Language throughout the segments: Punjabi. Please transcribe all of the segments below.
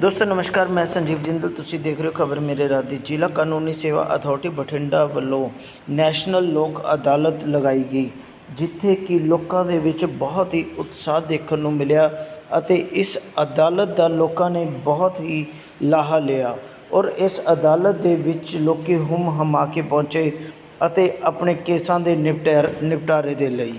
ਦੋਸਤੋ, ਨਮਸਕਾਰ, ਮੈਂ ਸੰਜੀਵ ਜਿੰਦਲ। ਤੁਸੀਂ ਦੇਖ ਰਹੇ ਹੋ ਖਬਰ ਮੇਰੇ ਰਾਤ ਦੀ। ਜ਼ਿਲ੍ਹਾ ਕਾਨੂੰਨੀ ਸੇਵਾ ਅਥਾਰਟੀ ਬਠਿੰਡਾ ਵੱਲੋਂ ਨੈਸ਼ਨਲ ਲੋਕ ਅਦਾਲਤ ਲਗਾਈ ਗਈ, ਜਿੱਥੇ ਕਿ ਲੋਕਾਂ ਦੇ ਵਿੱਚ ਬਹੁਤ ਹੀ ਉਤਸ਼ਾਹ ਦੇਖਣ ਨੂੰ ਮਿਲਿਆ ਅਤੇ ਇਸ ਅਦਾਲਤ ਦਾ ਲੋਕਾਂ ਨੇ ਬਹੁਤ ਹੀ ਲਾਹਾ ਲਿਆ ਔਰ ਇਸ ਅਦਾਲਤ ਦੇ ਵਿੱਚ ਲੋਕੀ ਹੁਮ ਹਮਾ ਕੇ ਪਹੁੰਚੇ ਅਤੇ ਆਪਣੇ ਕੇਸਾਂ ਦੇ ਨਿਪਟਾਰ, ਨਿਪਟਾਰੇ ਦੇ ਲਈ।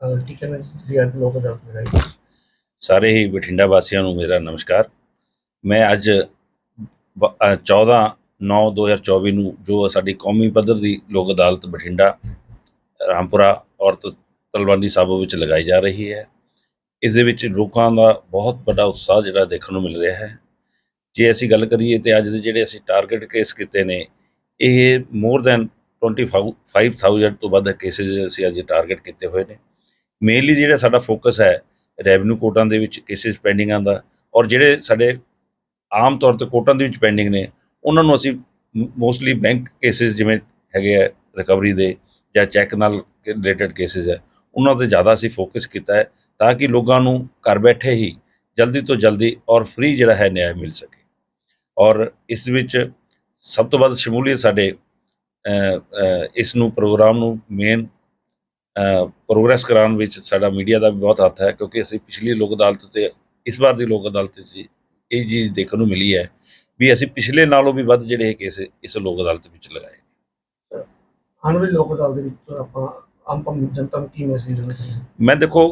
ਅਹ ਠੀਕ ਹੈ ਨਾ ਜੀ ਅੱਜ ਲੋਕ ਅਦਾਲਤ ਲਗਾਈ ਸਾਰੇ ਹੀ ਬਠਿੰਡਾ ਵਾਸੀਆਂ ਨੂੰ ਮੇਰਾ ਨਮਸਕਾਰ। ਮੈਂ ਅੱਜ ਬ- ਅ, 14 9 2024 ਨੂੰ ਜੋ ਸਾਡੀ ਕੌਮੀ ਪੱਧਰ ਦੀ ਲੋਕ ਅਦਾਲਤ ਬਠਿੰਡਾ ਰਾਮਪੁਰਾ ਔਰਤ ਤ- ਤਲਵੰਡੀ ਸਾਬੋ ਵਿੱਚ ਲਗਾਈ ਜਾ ਰਹੀ ਹੈ। ਇਸ ਦੇ ਵਿੱਚ ਲੋਕਾਂ ਦਾ ਬਹੁਤ ਵੱਡਾ ਉਤਸ਼ਾਹ ਜਿਹੜਾ ਦੇਖਣ ਨੂੰ ਮਿਲ ਰਿਹਾ ਹੈ। ਜੇ ਅਸੀਂ ਗੱਲ ਕਰੀਏ ਤੇ ਅੱਜ ਦੇ ਜਿਹੜੇ ਅਸੀਂ ਟਾਰਗੇਟ ਕੇਸ ਕੀਤੇ ਨੇ, ਇਹ ਮੋਰ ਦੈਨ 25000 ਤੋਂ ਵੱਧ ਕੇਸਿਸ ਅਸੀਂ ਅੱਜ ਟਾਰਗੇਟ ਕੀਤੇ ਹੋਏ ਨੇ। ਮੇਨਲੀ ਜਿਹੜਾ ਸਾਡਾ ਫੋਕਸ ਹੈ ਰੈਵਨਿਊ ਕੋਰਟਾਂ ਦੇ ਵਿੱਚ ਕੇਸਿਸ ਪੈਂਡਿੰਗਾਂ ਦਾ ਔਰ ਜਿਹੜੇ ਸਾਡੇ ਆਮ ਤੌਰ ਤੇ ਕੋਟਾਂ ਦੇ ਵਿੱਚ ਪੈਂਡਿੰਗ ਨੇ, ਉਹਨਾਂ ਨੂੰ ਅਸੀਂ ਮੋਸਟਲੀ ਬੈਂਕ ਕੇਸਿਸ ਜਿਵੇਂ ਹੈਗੇ ਆ ਰਿਕਵਰੀ ਦੇ ਜਾਂ ਚੈੱਕ ਨਾਲ ਰਿਲੇਟਡ ਕੇਸਿਸ ਹੈ, ਉਹਨਾਂ ਤੇ ਜ਼ਿਆਦਾ ਅਸੀਂ ਫੋਕਸ ਕੀਤਾ ਹੈ। ਤਾਂ ਕਿ ਲੋਕਾਂ ਨੂੰ ਘਰ ਬੈਠੇ ਹੀ ਜਲਦੀ ਤੋਂ ਜਲਦੀ ਔਰ ਫ੍ਰੀ ਜਿਹੜਾ ਹੈ ਨਿਆਂ ਮਿਲ ਸਕੇ। ਔਰ ਇਸ ਵਿੱਚ ਸਭ ਤੋਂ ਵੱਧ ਸ਼ਮੂਲੀਅਤ ਸਾਡੇ ਇਸ ਨੂੰ ਪ੍ਰੋਗਰਾਮ ਨੂੰ ਮੇਨ ਪ੍ਰੋਗਰੈਸ ਕਰਾਉਣ ਵਿੱਚ ਸਾਡਾ ਮੀਡੀਆ ਦਾ ਵੀ ਬਹੁਤ ਹੱਥ ਹੈ ਕਿਉਂਕਿ ਅਸੀਂ ਪਿਛਲੀ ਲੋਕ ਅਦਾਲਤ ਤੇ ਇਸ ਵਾਰ ਦੀ ਲੋਕ ਅਦਾਲਤ 'ਚ ਇਹ ਚੀਜ਼ ਦੇਖਣ ਨੂੰ ਮਿਲੀ ਹੈ ਵੀ ਅਸੀਂ ਪਿਛਲੇ ਨਾਲੋਂ ਵੀ ਵੱਧ ਜਿਹੜੇ ਇਹ ਕੇਸ ਇਸ ਲੋਕ ਅਦਾਲਤ ਵਿੱਚ ਲਗਾਏ। ਆਉਣ ਵਾਲੀ ਲੋਕ ਅਦਾਲਤ ਦੇ ਵਿੱਚ ਆਪਾਂ ਆਮ ਜਨਤਾ ਨੂੰ ਕੀ ਮੈਸੇਜ ਦੇਣਾ ਚਾਹੁੰਦੇ ਮੈਂ ਦੇਖੋ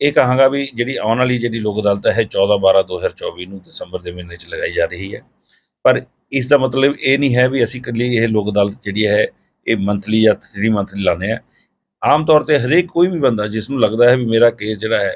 ਇਹ ਕਹਾਂਗਾ ਵੀ ਜਿਹੜੀ ਆਉਣ ਵਾਲੀ ਜਿਹੜੀ ਲੋਕ ਅਦਾਲਤ ਹੈ 14 12 2024 ਨੂੰ ਦਸੰਬਰ ਦੇ ਮਹੀਨੇ 'ਚ ਲਗਾਈ ਜਾ ਰਹੀ ਹੈ। ਪਰ ਇਸ ਦਾ ਮਤਲਬ ਇਹ ਨਹੀਂ ਹੈ ਵੀ ਅਸੀਂ ਇਕੱਲੀ ਇਹ ਲੋਕ ਅਦਾਲਤ ਜਿਹੜੀ ਹੈ ਇਹ ਮੰਥਲੀ ਜਾਂ ਥ੍ਰੀ ਮੰਥਲੀ ਲਾਣੇ ਆ ਆਮ ਤੌਰ ਤੇ ਹਰੇਕ ਕੋਈ ਵੀ ਬੰਦਾ ਜਿਸ ਨੂੰ ਲੱਗਦਾ ਹੈ ਵੀ ਮੇਰਾ ਕੇਸ ਜਿਹੜਾ ਹੈ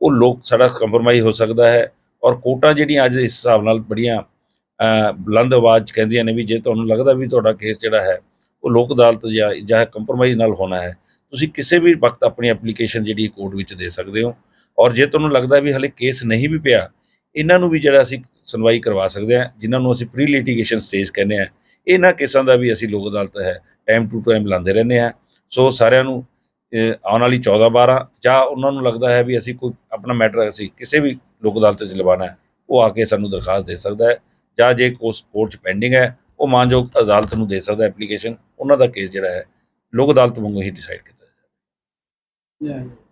ਉਹ ਲੋਕ ਸਾਡਾ ਕੰਪਰਮਾਈਜ਼ ਹੋ ਸਕਦਾ ਹੈ ਔਰ ਕੋਰਟਾਂ ਜਿਹੜੀਆਂ ਅੱਜ ਇਸ ਹਿਸਾਬ ਨਾਲ ਬੜੀਆਂ ਅ, ਬੁਲੰਦ ਆਵਾਜ਼ 'ਚ ਕਹਿੰਦੀਆਂ ਨੇ ਵੀ ਜੇ ਤੁਹਾਨੂੰ ਲੱਗਦਾ ਵੀ ਤੁਹਾਡਾ ਕੇਸ ਜਿਹੜਾ ਹੈ ਉਹ ਲੋਕ ਅਦਾਲਤ ਜਾਂ ਜਾਂ ਕੰਪਰਮਾਈਜ਼ ਨਾਲ ਹੋਣਾ ਹੈ ਤੁਸੀਂ ਕਿਸੇ ਵੀ ਵਕਤ ਆਪਣੀ ਐਪਲੀਕੇਸ਼ਨ ਜਿਹੜੀ ਕੋਰਟ ਵਿੱਚ ਦੇ ਸਕਦੇ ਹੋ। ਔਰ ਜੇ ਤੁਹਾਨੂੰ ਲੱਗਦਾ ਵੀ ਹਲੇ ਕੇਸ ਨਹੀਂ ਵੀ ਪਿਆ, ਇਹਨਾਂ ਨੂੰ ਵੀ ਜਿਹੜਾ ਅਸੀਂ ਸੁਣਵਾਈ ਕਰਵਾ ਸਕਦੇ ਹਾਂ, ਜਿਨ੍ਹਾਂ ਨੂੰ ਅਸੀਂ ਪ੍ਰੀ ਲਿਟੀਗੇਸ਼ਨ ਸਟੇਜ ਕਹਿੰਦੇ ਆ ਇਹਨਾਂ ਕੇਸਾਂ ਦਾ ਵੀ ਅਸੀਂ ਲੋਕ ਅਦਾਲਤ ਹੈ ਟਾਈਮ ਟੂ ਟਾਈਮ ਲਾਉਂਦੇ ਰਹਿੰਦੇ ਆ ਸੋ ਸਾਰਿਆਂ ਨੂੰ ਆਉਣ ਵਾਲੀ 14 12 ਜਾਂ ਉਹਨਾਂ ਨੂੰ ਲੱਗਦਾ ਹੈ ਵੀ ਅਸੀਂ ਕੋਈ ਆਪਣਾ ਮੈਟਰ ਅਸੀਂ ਕਿਸੇ ਵੀ ਲੋਕ ਅਦਾਲਤ 'ਚ ਲਵਾਉਣਾ ਹੈ, ਉਹ ਆ ਕੇ ਸਾਨੂੰ ਦਰਖਾਸਤ ਦੇ ਸਕਦਾ ਹੈ। ਜਾਂ ਜੇ ਕੋਸ ਕੋਰਟ 'ਚ ਪੈਂਡਿੰਗ ਹੈ, ਉਹ ਮਾਨਯੋਗ ਅਦਾਲਤ ਨੂੰ ਦੇ ਸਕਦਾ ਐਪਲੀਕੇਸ਼ਨ ਉਹਨਾਂ ਦਾ ਕੇਸ ਜਿਹੜਾ ਹੈ, ਲੋਕ ਅਦਾਲਤ ਵਾਂਗੂ ਹੀ ਡਿਸਾਈਡ ਕੀਤਾ ਜਾਏਗਾ ਹਾਂ